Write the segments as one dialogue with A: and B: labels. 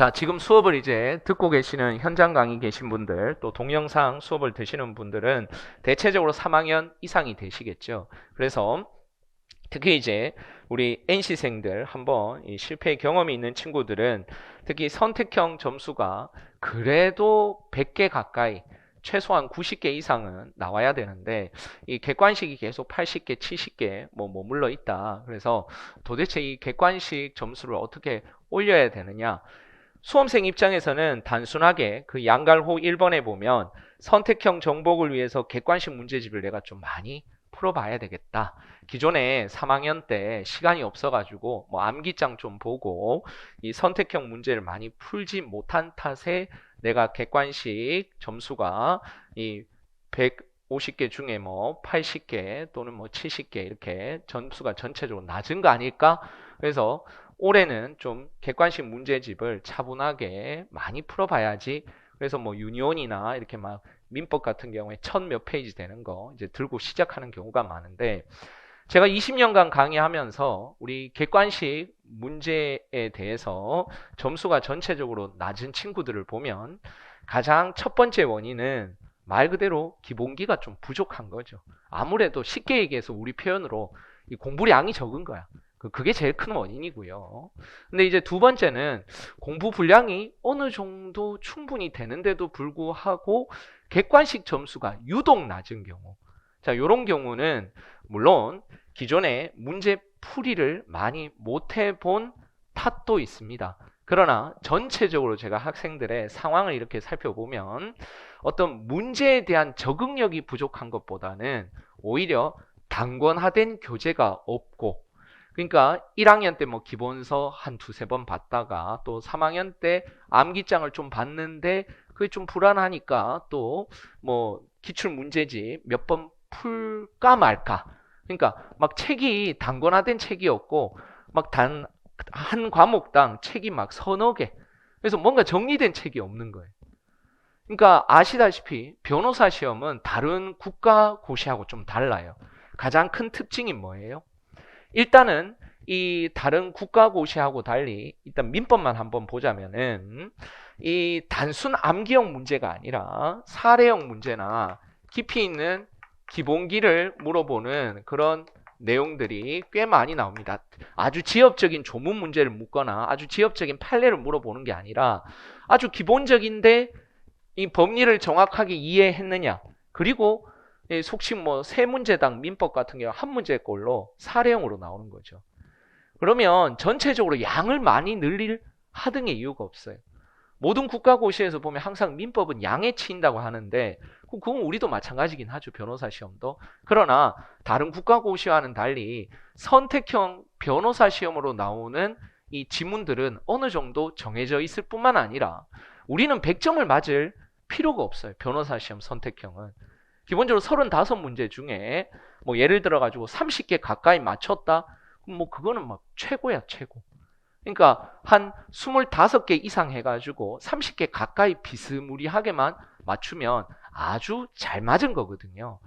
A: 자, 지금 수업을 이제 듣고 계시는 현장 강의 계신 분들, 또 동영상 수업을 드시는 분들은 대체적으로 3학년 이상이 되시겠죠. 그래서 특히 이제 우리 NC생들 한번 이 실패 경험이 있는 친구들은 특히 선택형 점수가 그래도 100개 가까이 최소한 90개 이상은 나와야 되는데 이 객관식이 계속 80개, 70개 뭐 머물러 있다. 그래서 도대체 이 객관식 점수를 어떻게 올려야 되느냐? 수험생 입장에서는 단순하게 그 양갈호 1번에 보면 선택형 정복을 위해서 객관식 문제집을 내가 좀 많이 풀어봐야 되겠다. 기존에 3학년 때 시간이 없어가지고 뭐 암기장 좀 보고 이 선택형 문제를 많이 풀지 못한 탓에 내가 객관식 점수가 이 150개 중에 뭐 80개 또는 뭐 70개 이렇게 점수가 전체적으로 낮은 거 아닐까? 그래서 올해는 좀 객관식 문제집을 차분하게 많이 풀어봐야지. 그래서 뭐 유니온이나 이렇게 막 민법 같은 경우에 천 몇 페이지 되는 거 이제 들고 시작하는 경우가 많은데 제가 20년간 강의하면서 우리 객관식 문제에 대해서 점수가 전체적으로 낮은 친구들을 보면 가장 첫 번째 원인은 말 그대로 기본기가 좀 부족한 거죠. 아무래도 쉽게 얘기해서 우리 표현으로 이 공부량이 적은 거야. 그- 그게 제일 큰 원인이고요. 근데 이제 두 번째는 공부 분량이 어느 정도 충분히 되는데도 불구하고 객관식 점수가 유독 낮은 경우. 자, 요런 경우는 물론 기존에 문제 풀이를 많이 못 해본 탓도 있습니다. 그러나 전체적으로 제가 학생들의 상황을 이렇게 살펴보면 어떤 문제에 대한 적응력이 부족한 것보다는 오히려 단권화된 교재가 없고 그러니까 1학년 때 뭐 기본서 한 두세 번 봤다가 또 3학년 때 암기장을 좀 봤는데 그게 좀 불안하니까 또 뭐 기출 문제집 몇 번 풀까 말까. 그러니까 막 책이 단권화된 책이 없고 막 단 한 과목당 책이 막 서너 개. 그래서 뭔가 정리된 책이 없는 거예요. 그러니까 아시다시피 변호사 시험은 다른 국가 고시하고 좀 달라요. 가장 큰 특징이 뭐예요? 일단은 이 다른 국가 고시하고 달리 일단 민법만 한번 보자면은 이 단순 암기형 문제가 아니라 사례형 문제나 깊이 있는 기본기를 물어보는 그런 내용들이 꽤 많이 나옵니다. 아주 지엽적인 조문 문제를 묻거나 아주 지엽적인 판례를 물어보는 게 아니라 아주 기본적인데 이 법리를 정확하게 이해했느냐 그리고 이 속칭 뭐 세 문제당 민법 같은 경우 한 문제꼴로 사례형으로 나오는 거죠. 그러면 전체적으로 양을 많이 늘릴 하등의 이유가 없어요. 모든 국가고시에서 보면 항상 민법은 양에 치인다고 하는데 그- 그건 우리도 마찬가지긴 하죠. 변호사 시험도. 그러나 다른 국가고시와는 달리 선택형 변호사 시험으로 나오는 이 지문들은 어느 정도 정해져 있을 뿐만 아니라 우리는 100점을 맞을 필요가 없어요. 변호사 시험 선택형은. 기본적으로 35문제 중에 뭐 예를 들어 가지고 30개 가까이 맞췄다. 뭐 그거는 막 최고야, 최고. 그러니까 한 25개 이상 해가지고 30개 가까이 비스무리하게만 맞추면 아주 잘 맞은 거거든요.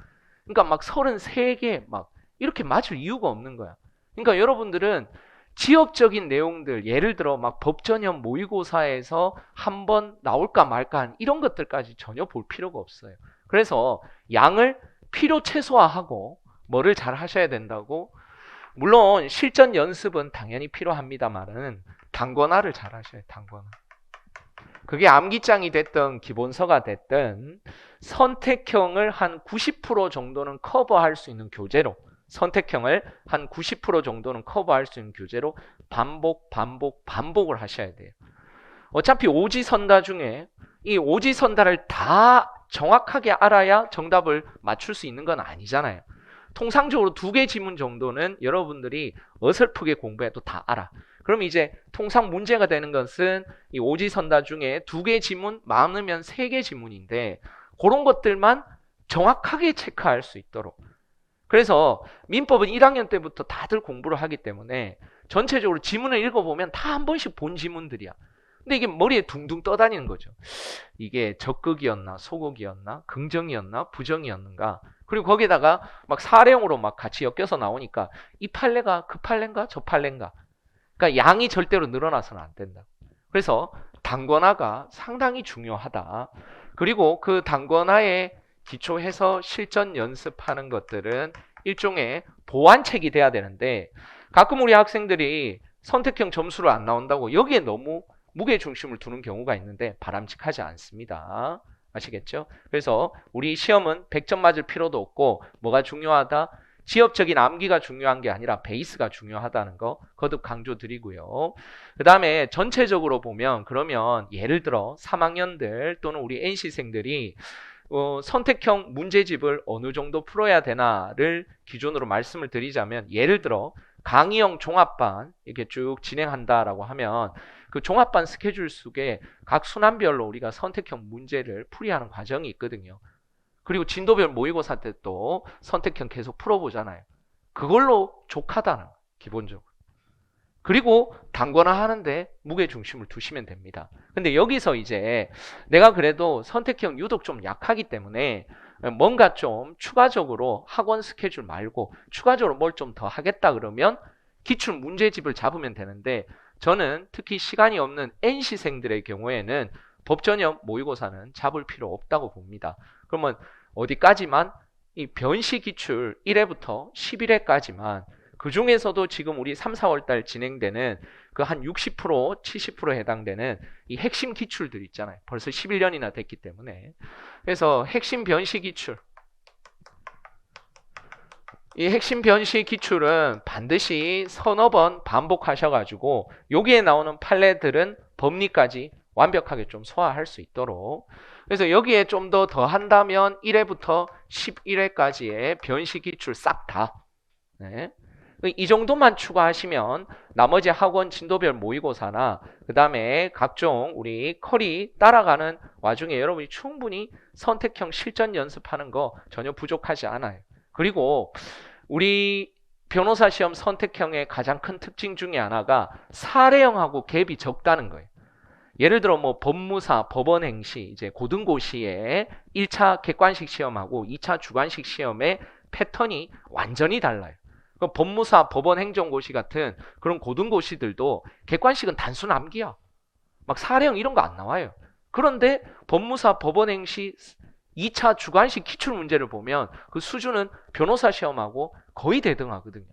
A: 그러니까 막 33개 막 이렇게 맞을 이유가 없는 거야. 그러니까 여러분들은 지역적인 내용들, 예를 들어 막 법전형 모의고사에서 한 번 나올까 말까 한 이런 것들까지 전혀 볼 필요가 없어요. 그래서 양을 필요 최소화하고 뭐를 잘 하셔야 된다고 물론 실전 연습은 당연히 필요합니다만은 단권화를 잘 하셔야 돼요. 단권화. 그게 암기장이 됐든 기본서가 됐든 선택형을 한 90% 정도는 커버할 수 있는 교재로 선택형을 한 90% 정도는 커버할 수 있는 교재로 반복 반복 반복을 하셔야 돼요. 어차피 오지선다 중에 이 오지선다를 다 정확하게 알아야 정답을 맞출 수 있는 건 아니잖아요. 통상적으로 두 개 지문 정도는 여러분들이 어설프게 공부해도 다 알아. 그럼 이제 통상 문제가 되는 것은 이 오지선다 중에 두 개 지문 많으면 세 개 지문인데 그런 것들만 정확하게 체크할 수 있도록. 그래서 민법은 1학년 때부터 다들 공부를 하기 때문에 전체적으로 지문을 읽어보면 다 한 번씩 본 지문들이야. 근데 이게 머리에 둥둥 떠다니는 거죠. 이게 적극이었나, 소극이었나, 긍정이었나, 부정이었는가. 그리고 거기다가 막 사례형으로 막 같이 엮여서 나오니까 이 판례가 그 판례인가, 저 판례인가. 그러니까 양이 절대로 늘어나서는 안 된다. 그래서 단권화가 상당히 중요하다. 그리고 그 단권화에 기초해서 실전 연습하는 것들은 일종의 보완책이 돼야 되는데 가끔 우리 학생들이 선택형 점수를 안 나온다고 여기에 너무 무게 중심을 두는 경우가 있는데 바람직하지 않습니다. 아시겠죠? 그래서 우리 시험은 100점 맞을 필요도 없고 뭐가 중요하다? 지엽적인 암기가 중요한 게 아니라 베이스가 중요하다는 거 거듭 강조드리고요. 그 다음에 전체적으로 보면 그러면 예를 들어 3학년들 또는 우리 NC생들이 어, 선택형 문제집을 어느 정도 풀어야 되나를 기준으로 말씀을 드리자면 예를 들어 강의형 종합반 이렇게 쭉 진행한다라고 하면 그 종합반 스케줄 속에 각 순환별로 우리가 선택형 문제를 풀이하는 과정이 있거든요. 그리고 진도별 모의고사 때 또 선택형 계속 풀어보잖아요. 그걸로 족하다는 기본적으로. 그리고 단거나 하는데 무게 중심을 두시면 됩니다. 근데 여기서 이제 내가 그래도 선택형 유독 좀 약하기 때문에 뭔가 좀 추가적으로 학원 스케줄 말고 추가적으로 뭘 좀 더 하겠다 그러면 기출 문제집을 잡으면 되는데 저는 특히 시간이 없는 NC생들의 경우에는 법전형 모의고사는 잡을 필요 없다고 봅니다. 그러면 어디까지만 이 변시 기출 1회부터 11회까지만 그 중에서도 지금 우리 3, 4월 달 진행되는 그 한 60% 70% 해당되는 이 핵심 기출들 있잖아요. 벌써 11년이나 됐기 때문에. 그래서 핵심 변시 기출 이 핵심 변시 기출은 반드시 서너 번 반복하셔가지고 여기에 나오는 판례들은 법리까지 완벽하게 좀 소화할 수 있도록 그래서 여기에 좀 더 더 한다면 1회부터 11회까지의 변시 기출 싹 다. 네. 이 정도만 추가하시면 나머지 학원 진도별 모의고사나 그 다음에 각종 우리 컬이 따라가는 와중에 여러분이 충분히 선택형 실전 연습하는 거 전혀 부족하지 않아요. 그리고 우리 변호사 시험 선택형의 가장 큰 특징 중에 하나가 사례형하고 갭이 적다는 거예요. 예를 들어 뭐 법무사, 법원 행시, 이제 고등고시의 1차 객관식 시험하고 2차 주관식 시험의 패턴이 완전히 달라요. 그 법무사, 법원 행정고시 같은 그런 고등고시들도 객관식은 단순 암기야. 막 사례형 이런 거 안 나와요. 그런데 법무사, 법원 행시 2차 주관식 기출 문제를 보면 그 수준은 변호사 시험하고 거의 대등하거든요.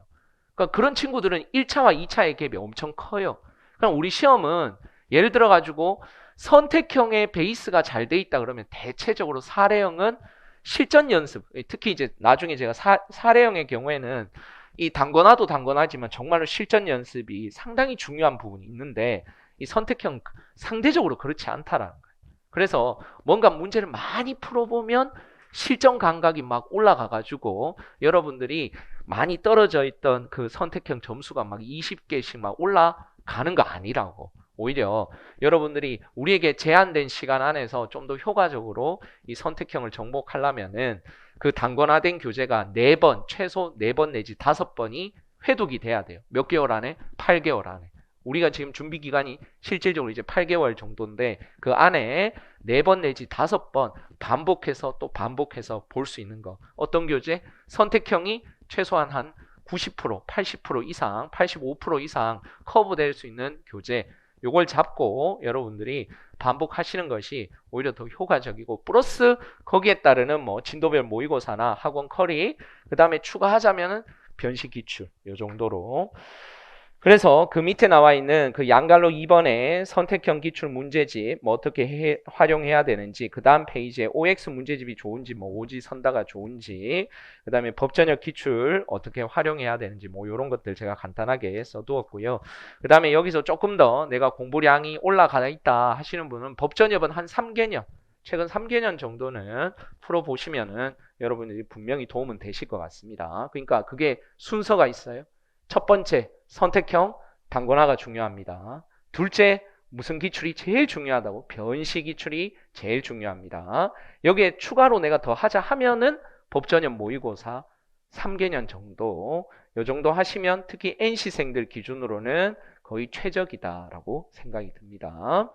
A: 그러니까 그런 친구들은 1차와 2차의 갭이 엄청 커요. 그럼 우리 시험은 예를 들어 가지고 선택형의 베이스가 잘 돼 있다 그러면 대체적으로 사례형은 실전 연습, 특히 이제 나중에 제가 사, 사례형의 경우에는 이 단거나도 단거나지만 정말로 실전 연습이 상당히 중요한 부분이 있는데 이 선택형 상대적으로 그렇지 않다라는 거예요. 그래서 뭔가 문제를 많이 풀어보면 실전 감각이 막 올라가가지고 여러분들이 많이 떨어져 있던 그 선택형 점수가 막 20개씩 막 올라가는 거 아니라고. 오히려 여러분들이 우리에게 제한된 시간 안에서 좀 더 효과적으로 이 선택형을 정복하려면은 그 단권화된 교재가 4번, 최소 4번 내지 5번이 회독이 돼야 돼요. 몇 개월 안에? 8개월 안에. 우리가 지금 준비 기간이 실질적으로 이제 8개월 정도인데 그 안에 4번 내지 5번 반복해서 또 반복해서 볼 수 있는 거. 어떤 교재? 선택형이 최소한 한 90%, 80% 이상, 85% 이상 커브될 수 있는 교재. 요걸 잡고 여러분들이 반복하시는 것이 오히려 더 효과적이고 플러스 거기에 따르는 뭐 진도별 모의고사나 학원 커리 그 다음에 추가하자면은 변식 기출 요 정도로 그래서 그 밑에 나와 있는 그 양갈로 2번의 선택형 기출 문제집 뭐 어떻게 해, 활용해야 되는지 그 다음 페이지에 OX 문제집이 좋은지 뭐 오지 선다가 좋은지 그 다음에 법전역 기출 어떻게 활용해야 되는지 뭐 이런 것들 제가 간단하게 써두었고요. 그 다음에 여기서 조금 더 내가 공부량이 올라가 있다 하시는 분은 법전역은 한 3개년 최근 3개년 정도는 풀어보시면은 여러분들이 분명히 도움은 되실 것 같습니다. 그러니까 그게 순서가 있어요 첫 번째 선택형 단권화가 중요합니다. 둘째 무슨 기출이 제일 중요하다고 변시 기출이 제일 중요합니다. 여기에 추가로 내가 더 하자 하면은 법전형 모의고사 3개년 정도 요 정도 하시면 특히 NC생들 기준으로는 거의 최적이다라고 생각이 듭니다.